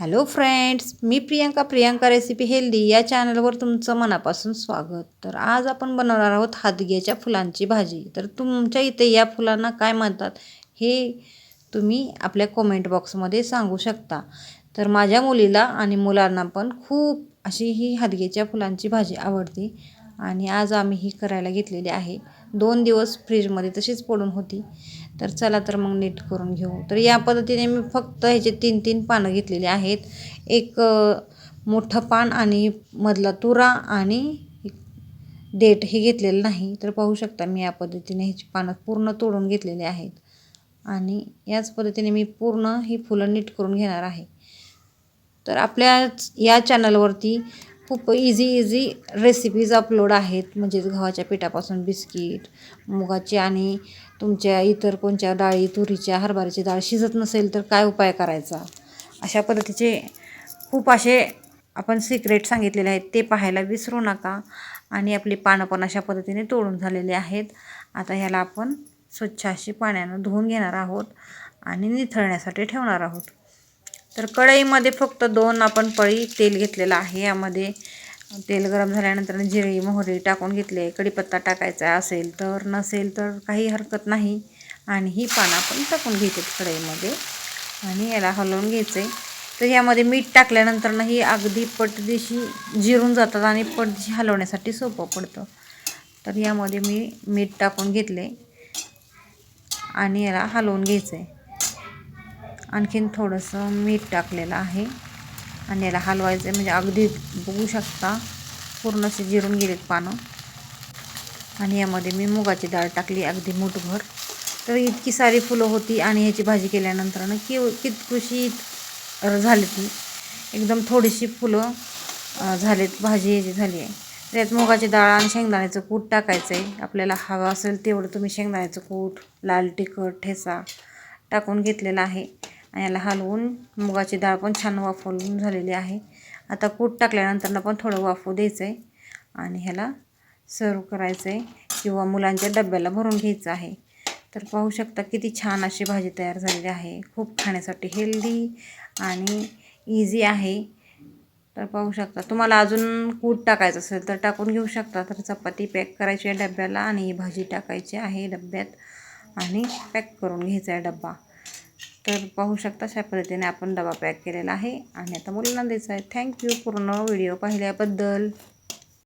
Hello friends मी Priyanka Priyanka recipe healthy या चॅनलवर तुमचं मनापासून स्वागत. तर आज आपण बनवणार आहोत हादग्याच्या फुलांची भाजी. तर तुमच्या इथे या फुलांना काय म्हणतात हे तुम्ही आपल्या कॉमेंट बॉक्समध्ये सांगू शकता. तर माझ्या मुलीला आणि मुलांना पण खूप अशी ही हादग्याच्या फुलांची भाजी आवडते आणि आज आम्ही ही करायला घेतलेली आहे. दोन दिवस फ्रीजमध्ये तशीच पडून होती. तर चला तर मग नीट करून घेऊ. तर या पद्धतीने मी फक्त ह्याचे तीन तीन पानं घेतलेली आहेत. एक मोठं पान आणि मधला तुरा आणि देठ हे घेतलेलं नाही. तर पाहू शकता मी या पद्धतीने ह्याची पानं पूर्ण तोडून घेतलेली आहेत. आणि याच पद्धतीने मी पूर्ण ही फुलं नीट करून घेणार आहे. तर आपल्या या चॅनलवरती खूप इझी इझी रेसिपीज अपलोड आहेत. म्हणजेच गव्हाच्या पिठापासून बिस्किट मुगाची आणि तुमच्या इतर कोणत्या डाळी तुरीच्या हरभऱ्याची डाळ शिजत नसेल तर काय उपाय करायचा? अशा पद्धतीचे खूप असे आपण सिक्रेट सांगितलेले आहेत. ते पाहायला विसरू नका. आणि आपली पानं पण अशा पद्धतीने तोडून झालेली आहेत. आता ह्याला आपण स्वच्छ अशी पाण्यानं धुवून घेणार आहोत आणि निथळण्यासाठी ठेवणार आहोत. तर कढईमध्ये फक्त दोन आपण पळी तेल घेतलेलं आहे. यामध्ये तेल गरम झाल्यानंतर जिरे मोहरी टाकून घेतले. कढीपत्ता टाकायचा असेल तर नसेल तर काही हरकत नाही. आणि ही पानं आपण टाकून घ्यायची कढईमध्ये. आणि याला हलवून घ्यायचं आहे तर यामध्ये मीठ टाकल्यानंतर ना ही अगदी पटदिशी जिरून जातात आणि पटदिशी हलवण्यासाठी सोपं पडतं. तर यामध्ये मी मीठ टाकून घेतले. आणि याला हलवून घ्यायचं आहे आणखीन थोडंसं मीठ टाकलेलं आहे. आणि याला हलवायचं आहे. म्हणजे अगदी बघू शकता पूर्ण असे जिरून गेलेत पानं. आणि यामध्ये मी मुगाची डाळ टाकली अगदी मुठभर. तर इतकी सारी फुलं होती आणि ह्याची भाजी केल्यानंतर ना कि कितकुशीत झाली ती एकदम थोडीशी फुलं झालीत झालेत भाजी याची झाली आहे. त्यात मुगाची डाळ आणि शेंगदाण्याचं कूट टाकायचं आहे. आपल्याला हवं असेल तेवढं तुम्ही शेंगदाण्याचं कूट लाल तिखट ठेचा टाकून घेतलेला आहे. आणि याला हलवून मुगाची डाळ पण छान वाफवून झालेली आहे. आता कूट टाकल्यानंतर पण थोडं वाफू द्यायचं आहे आणि ह्याला सर्व करायचं आहे किंवा मुलांच्या डब्याला भरून घ्यायचं आहे. तर पाहू शकता किती छान अशी भाजी तयार झालेली आहे. खूप खाण्यासाठी हेल्दी आणि इझी आहे. तर पाहू शकता तुम्हाला अजून कूट टाकायचं असेल तर टाकून घेऊ शकता. तर चपाती पॅक करायची आहे डब्याला आणि ही भाजी टाकायची आहे डब्यात आणि पॅक करून घ्यायचा आहे डब्बा. तर पाहू शकता अशा पद्धतीने आपण डबा पॅक केलेला आहे. आणि आता मुलांना द्यायचा आहे. थँक्यू पूर्ण व्हिडिओ पाहिल्याबद्दल.